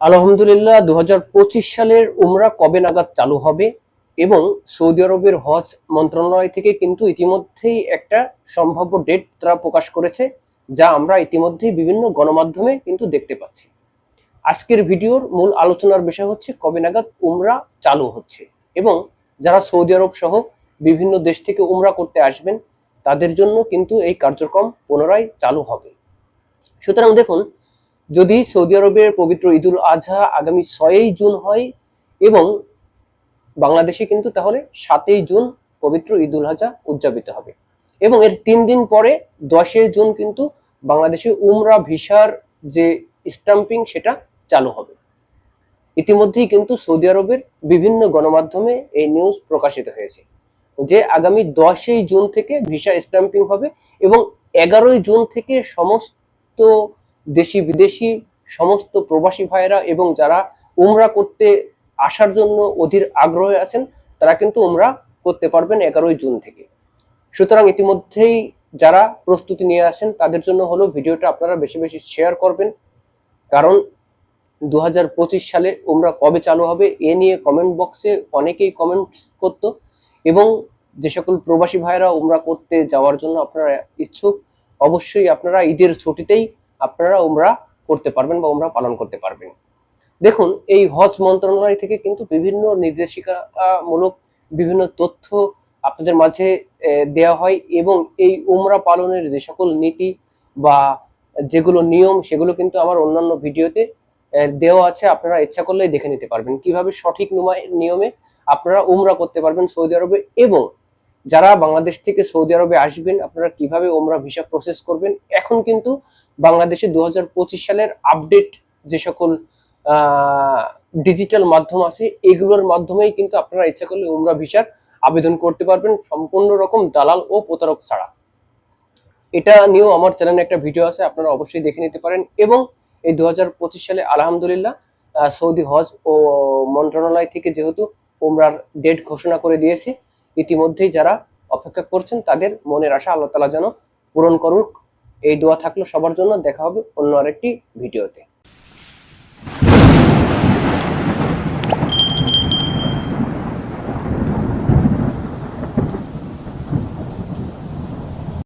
আলহামদুলিল্লাহ দু হাজার পঁচিশ সালের উমরা কবে নাগাদ চালু হবে এবং সৌদি আরবের হজ মন্ত্রণালয় থেকে কিন্তু ইতিমধ্যেই একটা সম্ভাব্য ডেট তারা প্রকাশ করেছে, যা আমরা ইতিমধ্যেই বিভিন্ন গণমাধ্যমে কিন্তু দেখতে পাচ্ছি। আজকের ভিডিওর মূল আলোচনার বিষয় হচ্ছে কবে নাগাদ উমরা চালু হচ্ছে এবং যারা সৌদি আরব সহ বিভিন্ন দেশ থেকে উমরা করতে আসবেন, তাদের জন্য কিন্তু এই কার্যক্রম পুনরায় চালু হবে। সুতরাং দেখুন যদি সৌদি আরবের পবিত্র ঈদুল আজহা আগামী ছয়ই জুন হয় এবং বাংলাদেশে কিন্তু তাহলে সাতই জুন পবিত্র ঈদুল আজহা উদযাপিত হবে। এবং এর তিন দিন পরে দশই জুন কিন্তু বাংলাদেশে উমরা ভিসার যে স্টাম্পিং সেটা চালু হবে। ইতিমধ্যেই কিন্তু সৌদি আরবের বিভিন্ন গণমাধ্যমে এই নিউজ প্রকাশিত হয়েছে যে আগামী দশই জুন থেকে ভিসা স্টাম্পিং হবে এবং এগারোই জুন থেকে সমস্ত দেশি বিদেশি সমস্ত প্রবাসী ভাইয়েরা এবং যারা উমরা করতে আসার জন্য অধীর আগ্রহে আছেন, তারা কিন্তু উমরা করতে পারবেন এগারোই জুন থেকে। সুতরাং ইতিমধ্যেই যারা প্রস্তুতি নিয়ে আসেন তাদের জন্য হলো ভিডিওটা আপনারা বেশি বেশি শেয়ার করবেন। কারণ দু হাজার পঁচিশ সালে উমরা কবে চালু হবে, এ নিয়ে কমেন্ট বক্সে অনেকেই কমেন্ট করত এবং যে সকল প্রবাসী ভাইরা উমরা করতে যাওয়ার জন্য আপনারা ইচ্ছুক, অবশ্যই আপনারা ঈদের ছুটিতেই আপনারা উমরা করতে পারবেন বা উমরা পালন করতে পারবেন। দেখুন, এই হজ মন্ত্রণালয় থেকে কিন্তু বিভিন্ন নির্দেশিকামূলক বিভিন্ন তথ্য আপনাদের মাঝে দেওয়া হয় এবং এই উমরা পালনের যে সকল নীতি বা যেগুলো নিয়ম, সেগুলো কিন্তু আমার অন্যান্য ভিডিওতে দেওয়া আছে। আপনারা ইচ্ছা করলেই দেখে নিতে পারবেন। কীভাবে সঠিক নিয়মে আপনারা উমরা করতে পারবেন সৌদি আরবে এবং যারা বাংলাদেশ থেকে সৌদি আরবে আসবেন, আপনারা কীভাবে ওমরা ভিসা প্রসেস করবেন, এখন কিন্তু বাংলাদেশে দু হাজার পঁচিশ সালের আপডেট যে সকল ডিজিটাল মাধ্যম আছে, এগুলোর মাধ্যমেই কিন্তু আপনারা ইচ্ছা করলে উমরা ভিসার আবেদন করতে পারবেন সম্পূর্ণ রকম দালাল ও প্রতারক ছাড়া। এটা নিয়েও আমার চ্যানেলে একটা ভিডিও আছে, আপনারা অবশ্যই দেখে নিতে পারেন এবং এই দু হাজার পঁচিশ সালে আলহামদুলিল্লাহ সৌদি হজ ও মন্ত্রণালয় থেকে যেহেতু উমরার ডেট ঘোষণা করে দিয়েছে, ইতিমধ্যেই যারা অপেক্ষা করছেন তাদের মনের আশা আল্লাহ তালা যেন পূরণ করুক। এই দোয়া থাকল সবার জন্য। দেখা হবে অন্য আরেকটি ভিডিওতে।